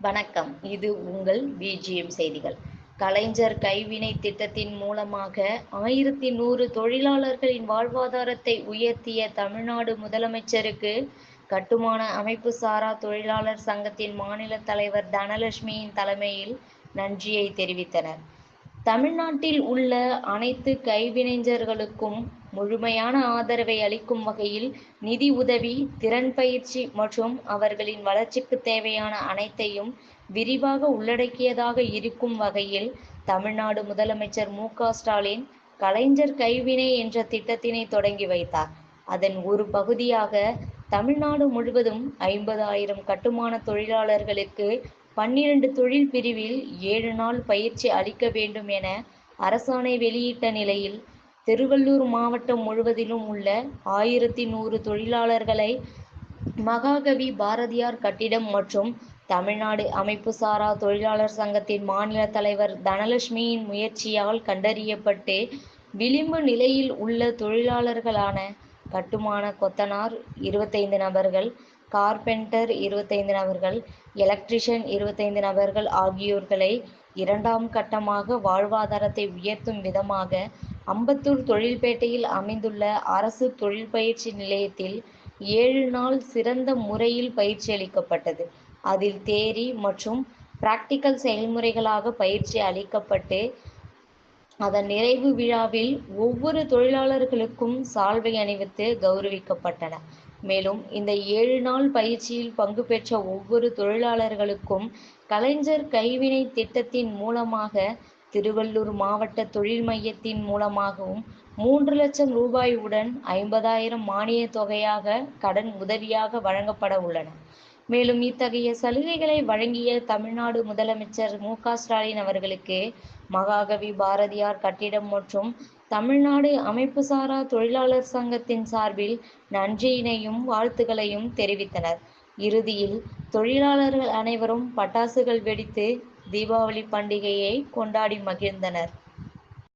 வணக்கம். இது உங்கள் பிஜிஎம் செய்திகள். கலைஞர் கைவினை திட்டத்தின் மூலமாக ஆயிரத்தி நூறு தொழிலாளர்களின் வாழ்வாதாரத்தை உயர்த்திய தமிழ்நாடு முதலமைச்சருக்கு கட்டுமான அமைப்பு சாரா தொழிலாளர் சங்கத்தின் மாநில தலைவர் தனலட்சுமியின் தலைமையில் நன்றியை தெரிவித்தனர். தமிழ்நாட்டில் உள்ள அனைத்து கைவினைஞர்களுக்கும் முழுமையான ஆதரவை அளிக்கும் வகையில் நிதி உதவி திறன் பயிற்சி மற்றும் அவர்களின் வளர்ச்சிக்கு தேவையான அனைத்தையும் விரிவாக உள்ளடக்கியதாக இருக்கும் வகையில் தமிழ்நாடு முதலமைச்சர் மு ஸ்டாலின் கலைஞர் கைவினை என்ற திட்டத்தினை தொடங்கி வைத்தார். அதன் ஒரு பகுதியாக தமிழ்நாடு முழுவதும் ஐம்பதாயிரம் கட்டுமான தொழிலாளர்களுக்கு பன்னிரண்டு தொழில் பிரிவில் ஏழு நாள் பயிற்சி அளிக்க வேண்டும் என அரசாணை வெளியிட்ட நிலையில் திருவள்ளூர் மாவட்டம் முழுவதிலும் உள்ள ஆயிரத்தி நூறு தொழிலாளர்களை மகாகவி பாரதியார் கட்டிடம் மற்றும் தமிழ்நாடு அமைப்பு சாரா தொழிலாளர் சங்கத்தின் மாநில தலைவர் தனலட்சுமியின் முயற்சியால் கண்டறியப்பட்டு விளிம்பு நிலையில் உள்ள தொழிலாளர்களான கட்டுமான கொத்தனார் இருபத்தைந்து நபர்கள் கார்பெண்டர் இருபத்தைந்து நபர்கள் எலக்ட்ரிஷியன் இருபத்தைந்து நபர்கள் ஆகியோர்களை இரண்டாம் கட்டமாக வாழ்வாதாரத்தை உயர்த்தும் விதமாக அம்பத்தூர் தொழில்பேட்டையில் அமைந்துள்ள அரசு தொழில் பயிற்சி நிலையத்தில் ஏழு நாள் சிறந்த முறையில் பயிற்சி அளிக்கப்பட்டது. அதில் தேரி மற்றும் பிராக்டிக்கல் செயல்முறைகளாக பயிற்சி அளிக்கப்பட்டு அதன் நிறைவு விழாவில் ஒவ்வொரு தொழிலாளர்களுக்கும் சால்வை அணிவித்து கௌரவிக்கப்பட்டன. மேலும் இந்த ஏழு நாள் பயிற்சியில் பங்கு பெற்ற ஒவ்வொரு தொழிலாளர்களுக்கும் கலைஞர் கைவினை திட்டத்தின் மூலமாக திருவள்ளூர் மாவட்ட தொழில் மையத்தின் மூலமாகவும் மூன்று லட்சம் ரூபாய் உடன் ஐம்பதாயிரம் மானிய தொகையாக கடன் உதவியாக வழங்கப்பட உள்ளன. மேலும் இத்தகைய சலுகைகளை வழங்கிய தமிழ்நாடு முதலமைச்சர் மு க ஸ்டாலின் அவர்களுக்கு மகாகவி பாரதியார் கட்டிடம் மற்றும் தமிழ்நாடு அமைப்பு சாரா தொழிலாளர் சங்கத்தின் சார்பில் நன்றியினையும் வாழ்த்துக்களையும் தெரிவித்தனர். இறுதியில் தொழிலாளர்கள் அனைவரும் பட்டாசுகள் வெடித்து தீபாவளி பண்டிகையை கொண்டாடி மகிழ்ந்தனர்.